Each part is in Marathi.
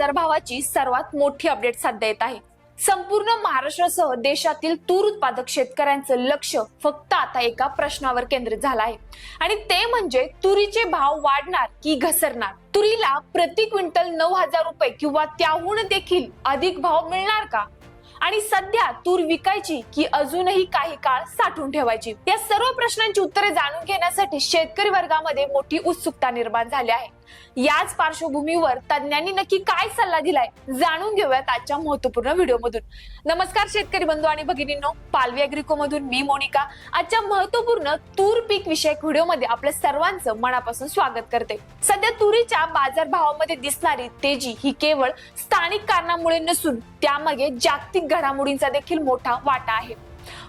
बाजारभावाची सर्वात मोठी अपडेट सध्या येत आहे. संपूर्ण महाराष्ट्रासह देशातील तूर उत्पादक शेतकऱ्यांचं लक्ष फक्त आता एका प्रश्नावर केंद्रित झालं आहे. आणि ते म्हणजे तुरीचे भाव वाढणार की घसरणार? तुरीला प्रति क्विंटल नऊ हजार रुपये किंवा त्याहून देखील अधिक भाव मिळणार का? आणि सध्या तूर विकायची की अजूनही काही काळ साठवून ठेवायची? या सर्व प्रश्नांची उत्तरे जाणून घेण्यासाठी शेतकरी वर्गामध्ये मोठी उत्सुकता निर्माण झाली आहे. याच पार्श्वभूमीवर तज्ञांनी नक्की काय सल्ला दिलाय जाणून घेऊयात आजच्या महत्त्वपूर्ण व्हिडिओ मधून नमस्कार शेतकरी बंधू आणि भगिनींनो पालवी अग्रिको मधून मी मोनिका. आजच्या महत्त्वपूर्ण तूर पीक विषयक व्हिडिओमध्ये आपल्या सर्वांचं मनापासून स्वागत करते. सध्या तुरीच्या बाजारभावामध्ये दिसणारी तेजी ही केवळ स्थानिक कारणामुळे नसून त्यामागे जागतिक घडामोडींचा देखील मोठा वाटा आहे.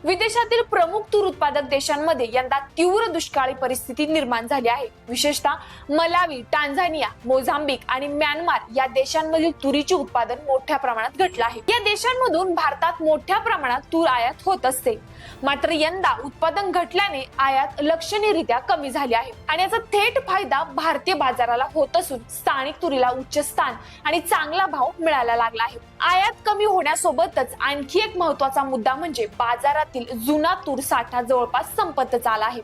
विदेशातील प्रमुख तूर उत्पादक देशांमध्ये यंदा तीव्र दुष्काळी परिस्थिती निर्माण झाली आहे. विशेषतः मलावी टांझानिया मोझांबिक आणि म्यानमार या देशांमधील तुरीचे उत्पादन मोठ्या प्रमाणात घटलं आहे. या देशांमधून भारतात मोठ्या प्रमाणात तूर आयात होत असते. मात्र यंदा उत्पादन घटल्याने आयात लक्षणीयरित्या कमी झाली आहे आणि याचा थेट फायदा भारतीय बाजाराला होत असून स्थानिक तुरीला उच्च स्थान आणि चांगला भाव मिळायला लागला आहे. आयात कमी होण्यासोबतच आणखी एक महत्त्वाचा मुद्दा म्हणजे बाजारातील जुना तूर साठा जवळपास संपतच आला आहे.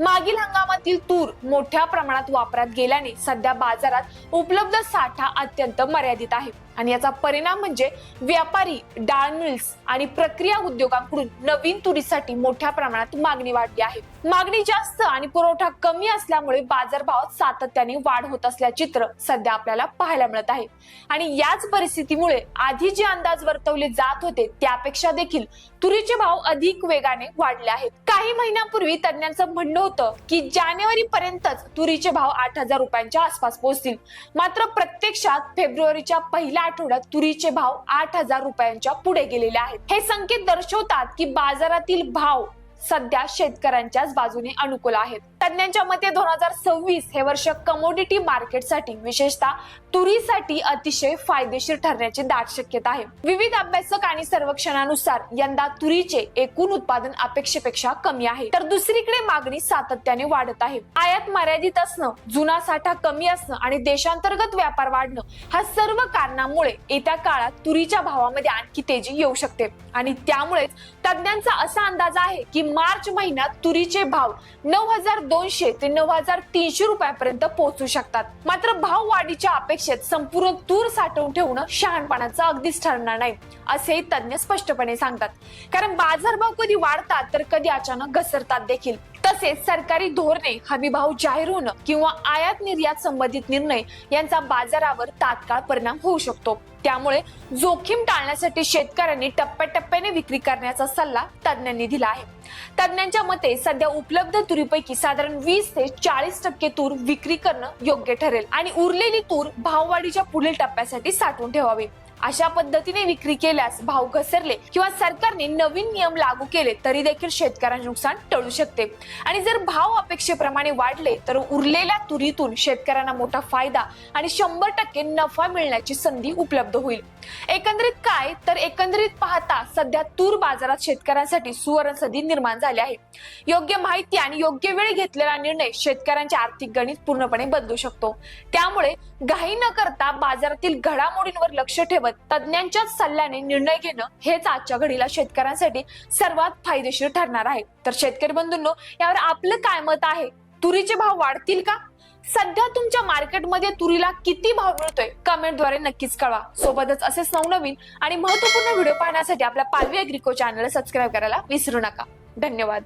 मागील हंगामातील तूर मोठ्या प्रमाणात वापरात गेल्याने सध्या बाजारात उपलब्ध साठा अत्यंत मर्यादित आहे. आणि याचा परिणाम म्हणजे व्यापारी डाळ मिल्स आणि प्रक्रिया उद्योगांकडून नवीन तुरीसाठी मोठ्या प्रमाणात मागणी वाढली आहे. मागणी जास्त आणि पुरवठा कमी असल्यामुळे बाजारभावात सातत्याने वाढ होत असल्याचे चित्र सध्या आपल्याला पाहायला मिळत आहे. आणि याच परिस्थितीमुळे आधी जे अंदाज वर्तवले जात होते त्यापेक्षा देखील तुरीचे भाव अधिक वेगाने वाढले आहेत. काही महिन्यांपूर्वी तज्ञांचं म्हणणं होतं की जानेवारी पर्यंतच तुरीचे भाव आठ हजार रुपयांच्या आसपास पोहोचतील. मात्र प्रत्यक्षात फेब्रुवारीच्या पहिल्या आठवड्यात तुरीचे भाव आठ हजार रुपयांच्या पुढे गेलेले आहेत. हे संकेत दर्शवतात की बाजारातील भाव सध्या शेतकऱ्यांच्याच बाजूने अनुकूल आहेत. तज्ञांच्या मते दोन हजार सव्वीस हे वर्ष कमोडिटी मार्केटसाठी विशेषतः तुरीसाठी अतिशय फायदेशीर ठरण्याची दाट शक्यता आहे. विविध अभ्यासक आणि सर्वेक्षणानुसार यंदा तुरीचे एकूण उत्पादन अपेक्षेपेक्षा कमी आहे. तर दुसरीकडे मागणी सातत्याने वाढत आहे. आयात मर्यादित असणं जुना साठा कमी असणं आणि देशांतर्गत व्यापार वाढणं हा सर्व कारणामुळे येत्या काळात तुरीच्या भावामध्ये आणखी तेजी येऊ शकते. आणि त्यामुळेच तज्ञांचा असा अंदाज आहे की मार्च महिन्यात तुरीचे भाव नऊ हजार दोनशे ते नऊ हजार तीनशे रुपयापर्यंत पोहोचू शकतात. मात्र भाव वाढीच्या अपेक्षेत संपूर्ण तूर साठवून ठेवणं शहाणपणाचं अगदीच ठरणार नाही असे तज्ज्ञ स्पष्टपणे सांगतात. कारण बाजारभाव कधी वाढतात तर कधी अचानक घसरतात देखील. तसेच सरकारी धोरणे हमीभाव जाहीर होणं किंवा आयात निर्यात संबंधित निर्णय यांचा बाजारावर तात्काळ परिणाम होऊ शकतो. त्यामुळे जोखीम टाळण्यासाठी शेतकऱ्यांनी टप्प्याटप्प्याने विक्री करण्याचा सल्ला तज्ज्ञांनी दिला आहे. तज्ञांच्या मते सध्या उपलब्ध तुरीपैकी साधारण वीस ते चाळीस टक्के तूर विक्री करणं योग्य ठरेल आणि उरलेली तूर भाववाढीच्या पुढील टप्प्यासाठी साठवून ठेवावी. अशा पद्धतीने विक्री केल्यास भाव घसरले किंवा सरकारने नवीन नियम लागू केले तरी देखील शेतकऱ्यांचे नुकसान टळू शकते. आणि जर भाव अपेक्षेप्रमाणे वाढले तर उरलेल्या तुरीतून शेतकऱ्यांना मोठा फायदा आणि शंभर टक्के नफा मिळण्याची संधी उपलब्ध होईल. एकंदरीत काय? तर एकंदरीत पाहता सध्या तूर बाजारात शेतकऱ्यांसाठी सुवर्ण संधी निर्माण झाली आहे. योग्य माहिती आणि योग्य वेळ घेतलेला निर्णय शेतकऱ्यांचे आर्थिक गणित पूर्णपणे बदलू शकतो. त्यामुळे घाई न करता बाजारातील घडामोडींवर लक्ष ठेवत तज्ज्ञांच्याच सल्ल्याने निर्णय घेणं हेच आजच्या घडीला शेतकऱ्यांसाठी सर्वात फायदेशीर ठरणार आहे. तर शेतकरी बंधूंनो यावर आपलं काय मत आहे? तुरीचे भाव वाढतील का? सध्या तुमच्या मार्केटमध्ये तुरीला किती भाव मिळतोय? कमेंटद्वारे नक्कीच कळवा. सोबतच असेच नवनवीन आणि महत्त्वपूर्ण व्हिडिओ पाहण्यासाठी आपल्या पालवी अग्रिको चॅनलला सबस्क्राईब करायला विसरू नका. धन्यवाद.